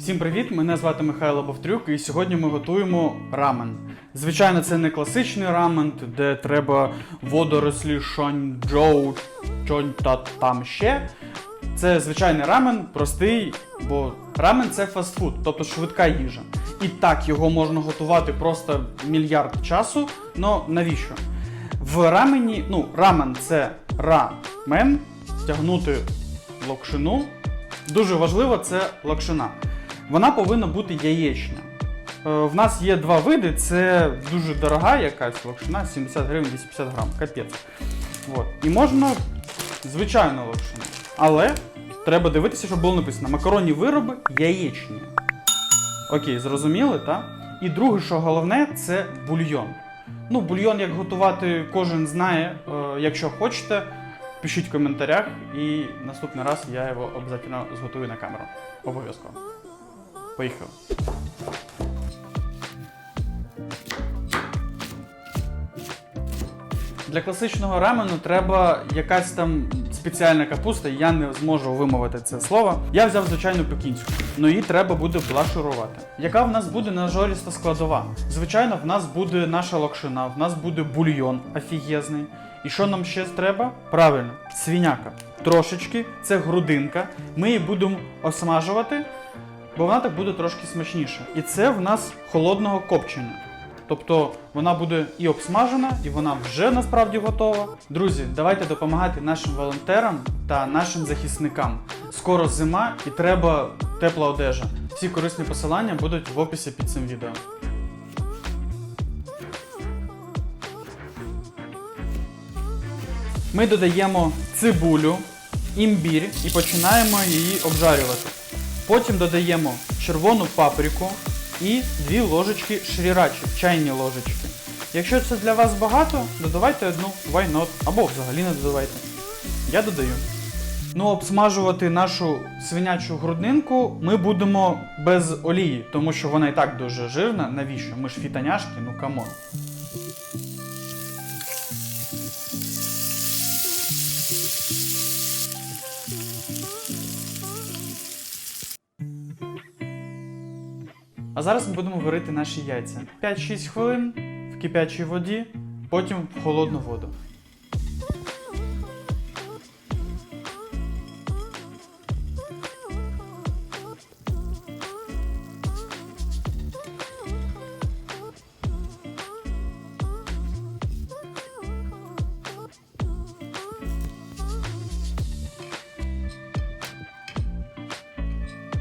Всім привіт! Мене звати Михайло Бовтрюк, і сьогодні ми готуємо рамен. Звичайно, це не класичний рамен, де треба водорослі, шанчжоу, чонь та там ще. Це звичайний рамен, простий, бо рамен це фастфуд, тобто швидка їжа. І так його можна готувати просто мільярд часу. Но навіщо? В рамені, ну, рамен це рамен, тягнути локшину. Дуже важливо це локшина. Вона повинна бути яєчня. Е, В нас є два види: це дуже дорога якась локшина, 70 гривень 250 грам, капець. От. І можна звичайну локшину. Але треба дивитися, щоб було написано макаронні вироби яєчні. Окей, зрозуміли, так? І друге, що головне, це бульйон. Ну, бульйон як готувати кожен знає. Е, Якщо хочете, пишіть в коментарях, і наступний раз я його обов'язково зготую на камеру. Обов'язково. Поїхали. Для класичного рамену треба якась там спеціальна капуста, я не зможу вимовити це слово. Я взяв звичайну пекінську, але її треба буде блашурувати. Яка в нас буде нажоріста складова? Звичайно, в нас буде наша локшина, в нас буде бульйон офігезний. І що нам ще треба? Правильно, свіняка. Трошечки, це грудинка. Ми її будемо осмажувати, бо вона так буде трошки смачніше. І це в нас холодного копчення. Тобто вона буде і обсмажена, і вона вже насправді готова. Друзі, давайте допомагати нашим волонтерам та нашим захисникам. Скоро зима і треба тепла одежа. Всі корисні посилання будуть в описі під цим відео. Ми додаємо цибулю, імбір і починаємо її обжарювати. Потім додаємо червону паприку і дві ложечки шрірачі, чайні ложечки. Якщо це для вас багато, додавайте одну why not, або взагалі не додавайте. Я додаю. Ну, обсмажувати нашу свинячу грудинку ми будемо без олії, тому що вона і так дуже жирна. Навіщо? Ми ж фітаняшки, ну камон. А зараз ми будемо варити наші яйця. 5-6 хвилин в кипячій воді, потім в холодну воду.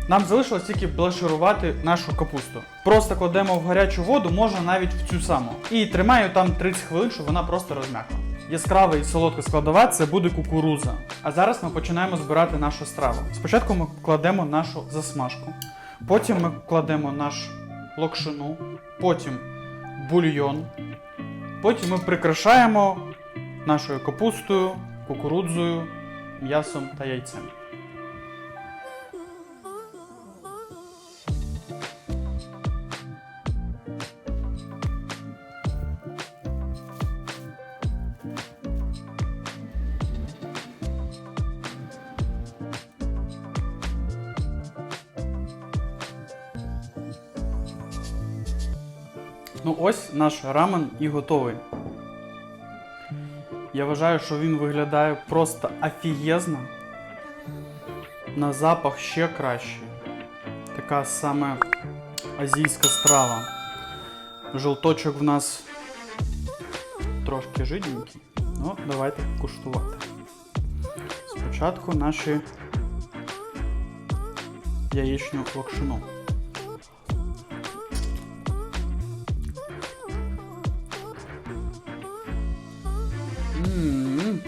Нам залишилось тільки блаширувати нашу капусту. Просто кладемо в гарячу воду, можна навіть в цю саму. І тримаю там 30 хвилин, щоб вона просто розм'якла. Яскрава і солодка складова це буде кукуруза. А зараз ми починаємо збирати нашу страву. Спочатку ми кладемо нашу засмажку, потім ми кладемо наш локшину, потім бульйон, потім ми прикрашаємо нашою капустою, кукурудзою, м'ясом та яйцем. Ну ось наш рамен і готовий. Я вважаю, що він виглядає просто офігезно. На запах ще краще. Така саме азійська страва. Жовточок в нас трошки жиденький. Ну, давайте куштувати. Спочатку наші яєчню локшину. Ну,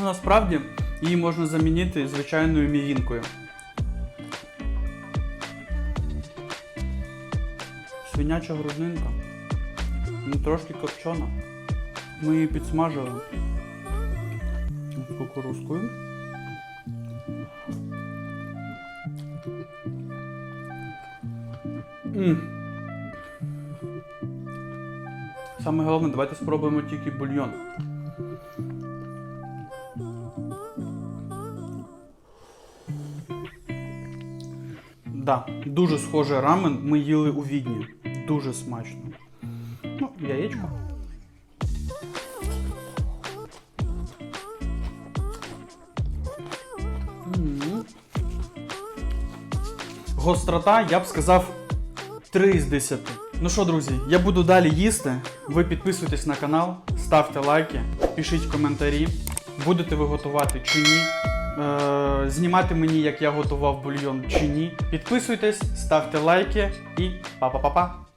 насправді її можна замінити звичайною мівінкою. Свиняча грудинка. Ну, трошки копчена. Ми її підсмажили кукурузкою. М. Саме головне, давайте спробуємо тільки бульйон. Да, дуже схожий рамен ми їли у Відні. Дуже смачно. Ну, яєчко. Гострота, я б сказав, 3 з 10. Ну що, друзі, я буду далі їсти. Ви підписуйтесь на канал, ставте лайки, пишіть коментарі. Будете ви готувати чи ні. Е, знімати мені, як я готував бульйон чи ні. Підписуйтесь, ставте лайки і па-па-па-па.